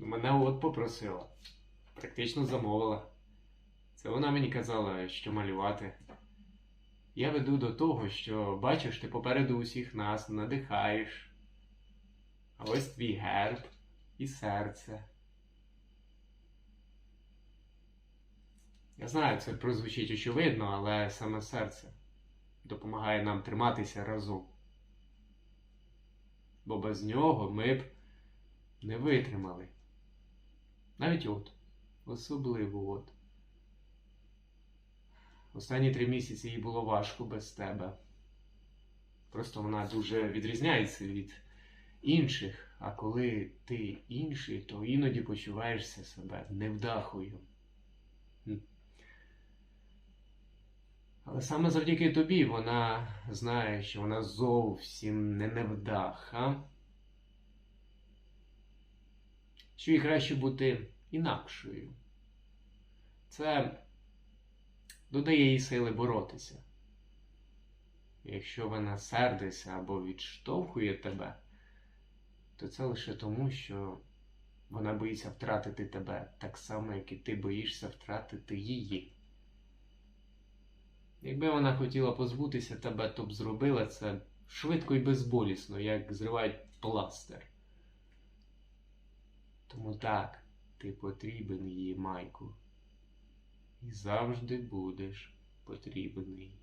Мене от попросила. Практично замовила. Це вона мені казала, що малювати. Я веду до того, що бачиш, ти попереду усіх нас надихаєш. А ось твій герб і серце. Я знаю, це прозвучить очевидно, але саме серце допомагає нам триматися разом. Бо без нього ми б не витримали. Навіть от, особливо от. Останні три місяці їй було важко без тебе. Просто вона дуже відрізняється від інших, а коли ти інший, то іноді почуваєшся себе невдахою. Але саме завдяки тобі вона знає, що вона зовсім не невдаха. Що їй краще бути інакшою. Це додає їй сили боротися. Якщо вона сердиться або відштовхує тебе, то це лише тому, що вона боїться втратити тебе так само, як і ти боїшся втратити її. Якби вона хотіла позбутися тебе, то б зробила це швидко і безболісно, як зривають пластир. Тому так, ти потрібен їй, Майку. І завжди будеш потрібний.